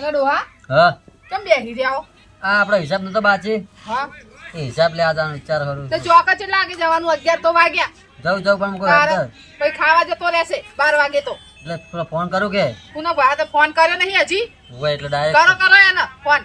અરે ડોહા હા. કેમ બેહી રહ્યો આ આપણો હિસાબ નતો બાચી હા. એ હિસાબ લેવા જવાનો વિચાર કરું તો ચોકા જ લાગે જવાનું? અગિયાર તો વાગ્યા. જવું જવું પણ કોઈ અંદર. ખાવા જતો રહેશે? બાર વાગે તો. એટલે પેલો ફોન કરું કે? કુનો ભાઈ તો ફોન કર્યો નહીં હજી. હોય એટલે કરો ડાયરેક્ટ કરો એને ફોન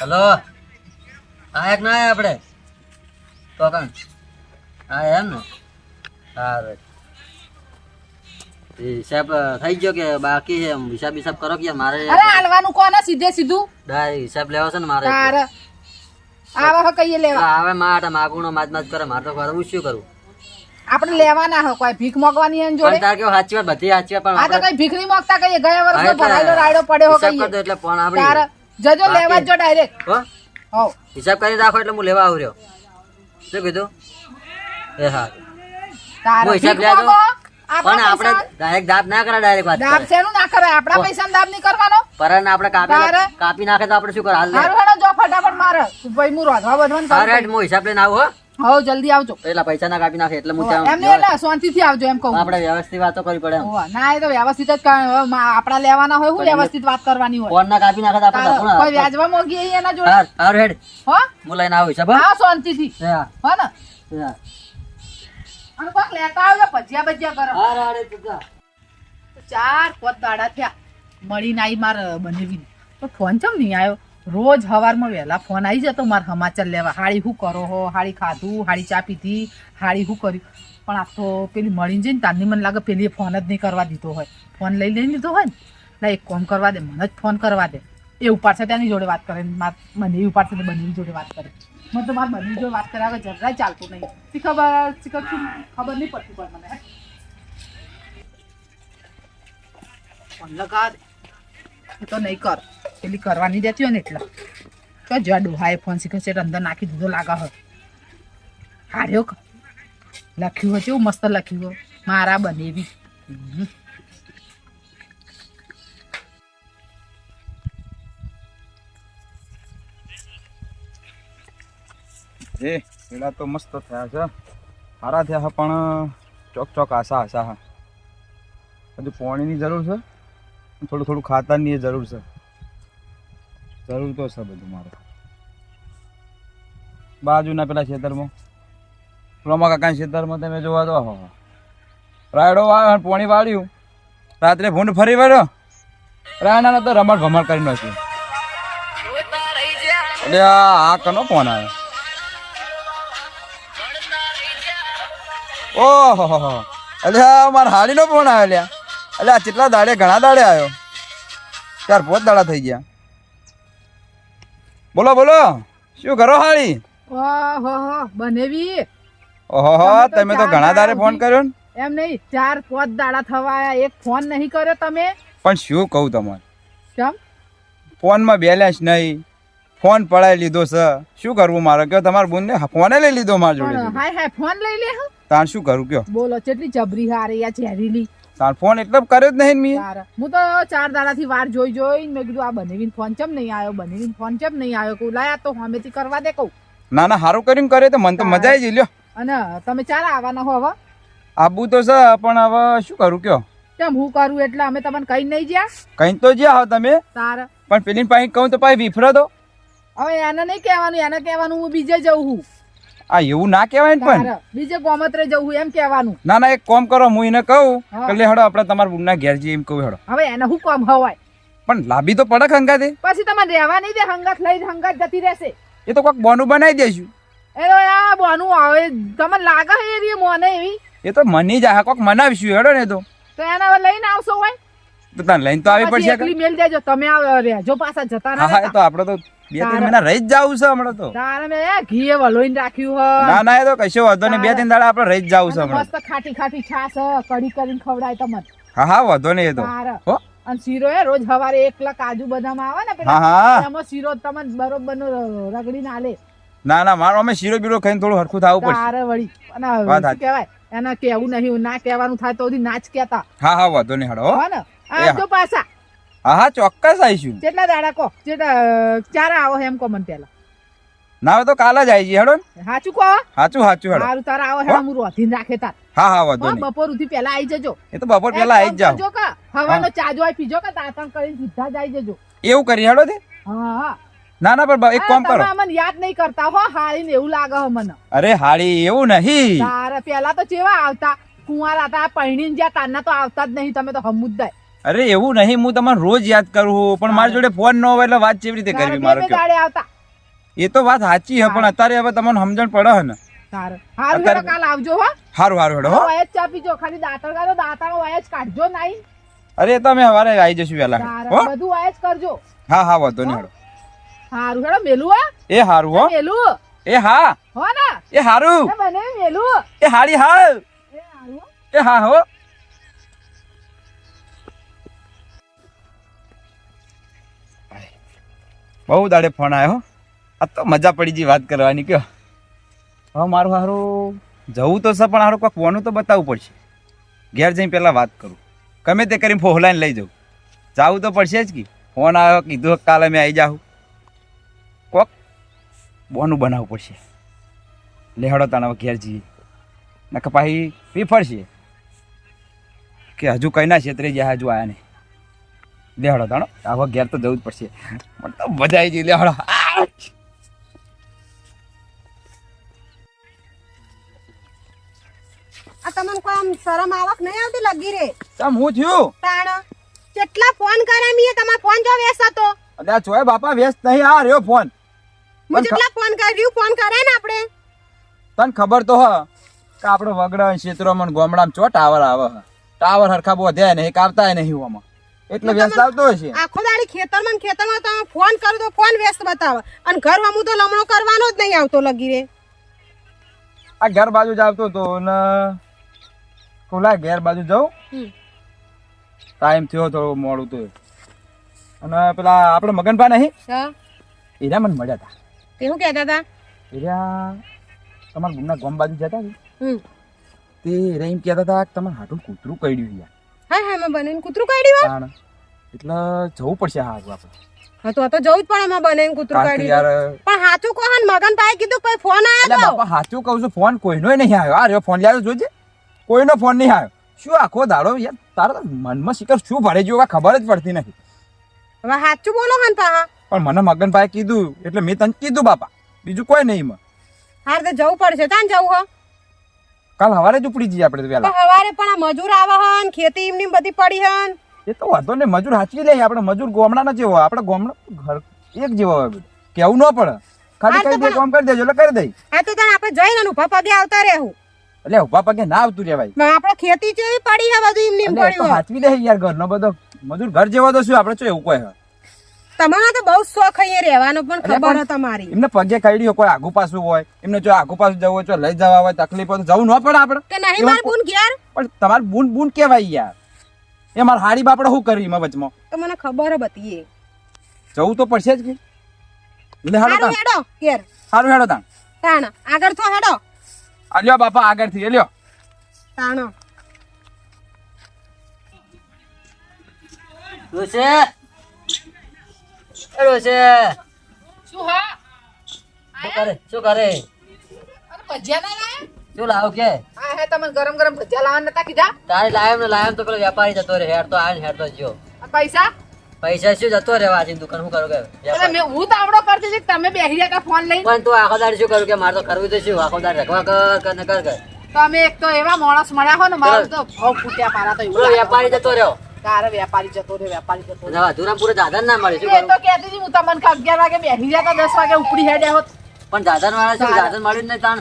હેલો. આ એક ના આપણે તો કાં હા એમ ને? સારું. હિસાબ થઈ ગયો કે બાકી છે? હિસાબ હિસાબ કરો કે મારે અરે હાલવાનું કોને? સીધે સીધું? ડાય હિસાબ લેવો છે ને મારે. તારે. આવા હ કઈએ લેવા. આવે માટ માગુણો માજ માજ કરે મારે તો કરવું શું કરું? આપણે લેવાના હ કોઈ ભીખ મોગવાની એન જોડે? પણ તાર કેવું સાચી વાત બધી સાચી વાત આ તો કઈ ભીખ નહીં મોગતા કહીએ ગયા વર્ષનો ભરાયેલો રાયડો પડ્યો હો દો એટલે ફોન તારે. આપડી જજો લેવા જો ડાયરેક્ટ હો? હો. હિસાબ કરી રાખો એટલે હું લેવા આવ્યો શું કીધું? એ હા. તારે ભીખ. મોગો? પણ આપણે ડાયરેક્ટ દાબ ના કરે ડાયરેક્ટ વાત દાબ શેનું ના કરાય? આપણા પૈસા દાબ નહીં કરવાનો? પરન આપણે કાપી કાપી નાખે તો આપણે શું કરે? હાલ હારું હેડો જો ફટાફટ મારે. ભાઈ હું રોધવા બધવાનું હા, રાઈટ, હું હિસાબ લઈને આવું હો. હો જલ્દી આવજો. એટલા પૈસા ના કાપી નાખે એટલે હું ત્યાં એમ નહીં એટલે શાંતિથી આવજો એમ કહું. આપણે વ્યવસ્થિત વાતો કરવી પડે એમ. ના એ તો વ્યવસ્થિત જ કર- આપણા લેવાના હોય હું વ્યવસ્થિત વાત કરવાની હોય. ફોન ના કાપી નાખે તો આપણે કોઈ વ્યાજવા મોગી એના જોડે? હા, હારું હેડ. હો? હું લઈને આવું હિસાબ હો. હા શાંતિથી. હા, હો ને? હા. અને કોક લેતા આવજો ભજીયા ભજીયા કરો. હા, રાડે હેડ, ચાર પોત દાડા થયા. મળીને આવી માર બનેવી તો ફોન ચમ નહીં આવ્યો રોજ હવારમાં વહેલા ફોન આવી જતો મારે સમાચાર લેવા. હાળી શું કરો હો? હાળી ખાધું? હાળી ચા પીધી? હાળી શું કર્યું? પણ આ તો પેલી મળીને જઈને તારની મને લાગે પેલી ફોન જ નહીં કરવા દીધો હોય. ફોન લઈ લઈને લીધો હોય ને? એક કોમ કરવા દે મને જ ફોન કરવા દે. એ ઉપાડશે તેની જોડે વાત કરે મને ઉપાડશે ને બનેવી જોડે વાત કરે મને તો મારે બનેવી જોડે વાત કર્યા વગર જરાય ચાલતું નહીં. શી ખબર? શી ખબર? નહીં પડતી પણ મને. ફોન એ તો નહીં કર. પેલી કરવાની દેતી હોય ને એટલે. તો જ્યાં ડોહાએ ફોન શીખે છે અંદર નાખી દીધો લાગા હોય. હાર્યો લખ્યું હોય, કેવું મસ્ત લખ્યું હોય. મારા બનેવી. એ પેલા તો મસ્ત થયા છે. સારા થયા પણ ચોક ચોક આશા આશા હા હજુ પાણીની જરૂર છે. થોડું થોડું ખાતરની એ જરૂર છે. જરૂર તો છે બધું મારે. બાજુના પેલા ખેતરમાં. રોમા કાકાના ખેતરમાં તમે જોવા દો હો રાયડો વાળ્યો પોણી વાળ્યું. રાત્રે ભૂંડ ફરી વળ્યો. રાયડાને તો રમણ ભમણ કરી નાખ્યું. એટલે આ કનો ફોન આવ્યો? ઓહો આ મારા હાડીનો ફોન આવ્યો લ્યા આ કેટલા દાડે ઘણા દાડે આવ્યો ચાર પોત દાડા થઈ ગયા. બોલો બોલો. શું કરો હાડી ઓહો બનેવી. ઓહો તમે તો ઘણા દાડે ફોન કર્યો ને? એમ નહીં ચાર પાંચ દાડા થવા આયા એક ફોન નહીં કર્યો તમે? પણ શું કહું તમારે કેમ? ફોનમાં બેલેન્સ નહીં. ફોન પડાવી લીધો છે. શું કરવું મારે? કે તમારા બુનને ફોને લઈ લીધો મારા જોડે હાય હાય ફોન લઈ લે હા. તાર શું કરું કયો બોલો કેટલી જબરી હારે યા ઝેરીલી. તાર ફોન એટલે કર્યો જ નહીં મી હું તો ચાર દાડાથી વાર જોઈ જોઈ મેં કીધું આ બનેવીન ફોન ચમ નહીં આવ્યો? બનેવીન ફોન ચમ નહીં આવ્યો? કહું લાયા તો હમેથી કરવા દે કહું. ના ના હારું કર્યું કરે તો મને તો મજા આવી લ્યો. અને તમે ચાર આવવાના હો હવે? આબુ તો છે પણ હવે શું કરું કયો કેમ હું કરું એટલે? અમે તમને કઈ નહીં જ્યાં? કઈ તો જ્યાં હો તમે. તાર. પણ પેલી પાસે કહું તો પાછી વિફરો દો. હવે એને નહીં કહેવાનું એને કહેવાનું હું બીજે જઉં છું. આ એવું ના કહેવાય ને પણ. બીજે ગોમત્રે જવું એમ કહેવાનું. ના ના એક કોમ કરો હું એને કહું કે લે હડો આપણે તમારા બુનના ઘેર જઈએ એમ કહું હડો. હવે એને હું કોમ હવાય? પણ લાંબી તો પડક હંગાતે પછી તમારે રહેવા નહીં દે હંગાત લઈ હંગાત જતી રહેશે. એ તો કોઈક બોનું બનાવી દેશું. એ તો આ બોનું આવે તમને લાગે એ એવી મોને એવી? એ તો મની જ આ કોક મનાવીશું હેડો ને તો. તો એને હવે લઈને આવશો હોય? તો તને લઈને તો આવી પડશે એકલી મેલ દેજો તમે રહેજો પાછા જતા હા હા તો આપણે તો બે ત્રણ મહિના રહી જ જવું છે હમણાં તો. તારે મેં એ વલોઈને રાખ્યું હ ના ના એ તો કશો વાંધો નહીં બે ત્રણ દાડા આપણે રહી જ જવું છે હમણાં. મસ્ત ખાટી ખાટી છાશ હ, કરીને ખવડાય તમને. હા હા વાંધો નહીં એ તો. હો. અને શીરો એ રોજ સવારે એકલા કાજુ બદામ આવે ને પેલા એમાં શીરો તમને બરોબર નો રગડીને આલે. ના ના મારો અમે શીરો બીરો ખાઈને થોડું હરખું થવું પડશે. વળી. અને કહેવાય? એને કેવું નહીં ના કહેવાનું થાય તો નાચ કહેતા. હા હા વાંધો નહીં હડો હો. ને. આવજો પાછા. હા હા ચોક્કસ આવીશું. કેટલા દાડા કો ચાર આવો એમ કો મને પેલા ના હવે તો કાલે જ આવી જઈએ હેડો હાચું કહો? હાચું સાચું હેડો. સારું તારા આવો હેડો હું. રોધીને રાખે તાર. હા હા વાંધો નહીં. બપોર સુધી પેલા આવી જજો. એ તો બપોર પેલા આવી જાવ જો કા હવાનો ચાજો હોય પીજો કા તાતણ કરીને સીધા જ આવી જજો. એવું કરી હેડો તે. હા હા. ના ના પણ એક કામ કરો. અમને યાદ નહીં કરતા હો હાળીને એવું લાગે હો મને. અરે હાડી એવું નહીં. તારે પેલા તો ચેવા આવતા? કુંવારા હતા પૈણીને જ્યાં તારના તો આવતા જ નહીં તમે તો હમુદાય અરે એવું નહીં હું તમને રોજ યાદ કરું પણ મારી જોડે ફોન ન હોય એટલે વાત કેવી રીતે કરવી મારો એ તો વાત સાચી છે પણ અત્યારે હવે તમને સમજણ પડે હે ને. હારું કાલ આવજો હો. હારું હારું હેડો હો. વાયજ ચા પીજો. ખાલી દાંતર કાઢો દાંતર વાયજ કાઢજો નહીં. અરે તો અમે સવારે આવી જશું વેલા હો? બધું વાયજ કરજો. હા હા વાંધો નહીં હેડો. હારું હેડો મેલું હો. એ હારું હો. મેલું. એ હા. હો ને. એ હારું. બને મેલું. એ હાડી હા એ હારું એ હા હો. બહુ દાડે ફોન આવ્યો આ તો મજા પડી ગઈ વાત કરવાની, કયો. હવે મારું હારું જવું તો છે, પણ હારું કોઈક ફોનું તો બતાવવું પડશે. ઘેર જઈને પહેલાં વાત કરું. ગમે તે કરીને ફોહલાઈને લઈ જાઉં. જાવું તો પડશે જ કે. ફોન આવ્યો કીધું કાલે મેં આવી જાઉં કોક બોનું બનાવવું પડશે. લેહડો તાણ ઘેર જઈએ. નકર પાછી પી ફરશે. કે હજુ કઈ ના છેતરી ગયા, હજુ આયા નહીં. લેહડો તાણો આવા ઘેર તો જવું જ પડશે. મને તો મજા આવી ગઈ લેહડો આ! તમને કોઈ આમ શરમ આવક નહીં આવતી લગી રે? હું થયું? તાણ કેટલા ફોન કર્યા મીએ તમારો ફોન જો હતો. અરે આ બાપા વેસ્ટ નહીં આ રહ્યો ફોન. હું કેટલા ફોન કર્યું ફોન કરે ને આપણે? તને ખબર તો હ કે આપણે વગડા ક્ષેત્રોમાં ગામડામાં ચો ટાવર આવે ટાવર હરખા બધે નહીં કાપતા નહીં આમાં. એટલે વ્યસ્ત આવતો હશે આખો દાડી ખેતરમાં ખેતરમાં તમે ફોન કરો તો ફોન વ્યસ્ત બતાવે? અને ઘર વામું તો લમણો કરવાનો જ નહીં આવતો લગી રે. આ ઘર બાજુ જ આવતો તો ને ખોલા ઘેર બાજુ જાઉં. ટાઈમ થયો થોડો મોડું તો. અને પેલા આપણે મગનભા નહીં? એરા મને મળ્યા હતા તે શું કહેતા હતા એરા તમારા ગુમના ગોમ બાજુ જતા તે. એરા એમ કહેતા હતા કે તમારે હાટું કૂતરું કડ્યું યાર. હા હા બને કૂતરું કાઢી એટલે જવું પડશે હારું આપણે. હા તો તો જવું જ પડે એમાં બને કૂતરું કાઢી યાર પણ સાચું કહો ને મગન ભાઈ કીધું કોઈ ફોન આવ્યો બાપા હાચું કહું છું ફોન કોઈનો નહીં આવ્યો આ રહ્યો ફોન લાવ્યો જોજે. કોઈનો ફોન નહીં આવ્યો શું આખો દાડો યાર તારા મનમાં શિખર શું ભરે આ ખબર જ પડતી નથી. હવે સાચું બોલો હન પા પણ મને મગનભાઈ કીધું એટલે મેં તને કીધું બાપા. બીજું કોઈ નહીં માં હાર તો જવું પડશે. તાન જવું હો. કાલ હવારે જ ઉપડી જઈએ આપણે વહેલા. હવારે પણ આ મજૂર આવે હન ખેતી એમની બધી પડી હન. એ તો વાંધો નહીં મજૂર હાચવી લઈએ આપણે મજૂર ગોમડાના જેવો આપણે ગોમડા ઘર એક જેવો હોય કેવું ન પડે. ખાલી કહી દે કામ કરી દેજો એટલે કરી દઈ. આ તો તને આપણે જઈને ને ઊભા પગે આવતા રહેવું. એટલે ઊભા પગે ના આવતું રે ભાઈ આપણે ખેતી જેવી પડી હે બધું એમની પડી. હાચવી દે યાર ઘરનો બધો. મજૂર ઘર જેવો તો શું આપણે શું એવું કોઈ તમારો તો બહુ શોખ અહીંયા રહેવાનો પણ ખબર તમારી. એમને પગે કઈડી કોઈ આગુ પાછું હોય એમને જો આગુ પાછું જવું હોય તો લઈ જવા હોય તકલીફ હોય જવું ન પડે આપણે. કે નહીં માર બુન ઘેર? પણ તમારે બૂન બૂન કેવાય યાર. એ માર હાડી બાપડે શું કરી એમાં વચમાં? તો મને ખબર બતીએ જવું તો પડશે જ કે. લે હાડો હારું હાડો હેડો ઘેર. સારું હેડો તાણ. તાણ આગળ તો હેડો. આ લ્યો બાપા આગળથી લ્યો. તાણ. રોશે એ છે. શું હા? શું કરે? શું કરે? અરે ભજીયા ના લાયા? શું લાવ કે? હા હે તમે ગરમ ગરમ ભજીયા લાવવા નતા કીધા? તારે લાવ્યો ને લાવ્યો તો પેલો વેપારી જતો રહે હેડ તો આય હેડ તો જો પૈસા? પૈસા શું જતો રહેવા આજે દુકાન શું કરું કે? હું આવડો કરતી છે તમે બેહી રહ્યા ફોન લઈ પણ તું આખો દાડી શું કરું કે? મારે તો કરવું તો શું? આખો દાડ રખવા કર કર ને કર કર તમે એક તો એવા માણસ મળ્યા હો ને મારું તો ભાવ ફૂટ્યા પારા તો એવું વેપારી જતો રહ્યો. તારે વેપારી જતો રે વેપારી જતો રે અધુરામ દાદા ના મળે શું એ તો કહેતી હતી હું તમને કે અગિયાર વાગે બેસી ગયા તો દસ વાગે ઉપડી હેડે હોત. પણ દાદા વાળા શું દાદા મળ્યું ને તાણ.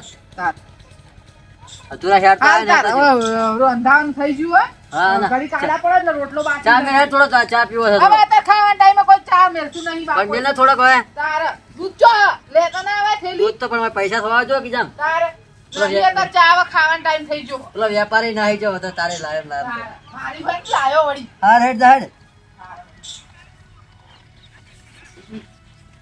અધુરા હેડ થાય ને રંધાવાનું થઈ ગયું હા, ના. ઘડી કાઢા પડે ને રોટલો બાકી ચા મેં થોડો ચા- ચા પીવો છે હવે થોડો. ખાવાના ટાઈમે કોઈ ચા મેલતું નહીં પણ બાપુ. બેને થોડોક તારે દૂધ ચો લેતો ના આવે થેલી. દૂધ તો પણ પૈસા થવા જો કે જામ તારે પેલો વેપારી નાહી જવો તો તારે ભાઈ લાયો હા હેડ જા હેડ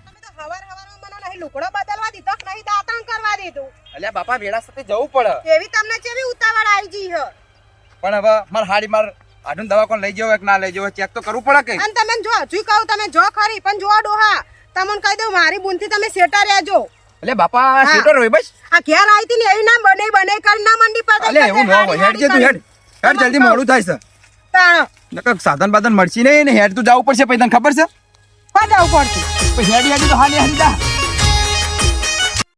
તમે તો હવાર હવારમાં મને નહીં લુગડો બદલવા દીધો નહીં દાંતણ કરવા દીધું? અલ્યા બાપા વેળા સાથે જવું પડે. એવી તમને કેવી ઉતાવળ આવી ગઈ હ પણ હવે માર હાડી માર આડું દવાખાને લઈ જવો કે ના લઈ જવો ચેક તો કરવું પડે કે? અને તમે જો હજુ કહું તમે જો ખરી પણ જો ડોહા તમને કહી દઉં મારી બુનથી તમે સેટા રહેજો. એટલે બાપા હા. સીટો રોય બસ. આ ઘેર આવી હતી ને એવી ના બને બને કર ના મંડી પર અલે એવું ન હોય. હેડ જે તું હેડ. હેડ જલ્દી મોડું થાય છે. તાણો. નકર સાધન બાધન મળશે નહીં ને હેડ તું જવું પડશે પછી તને ખબર છે? હા જવું પડશે? પછી હેડ હેડ તો હેડી જા.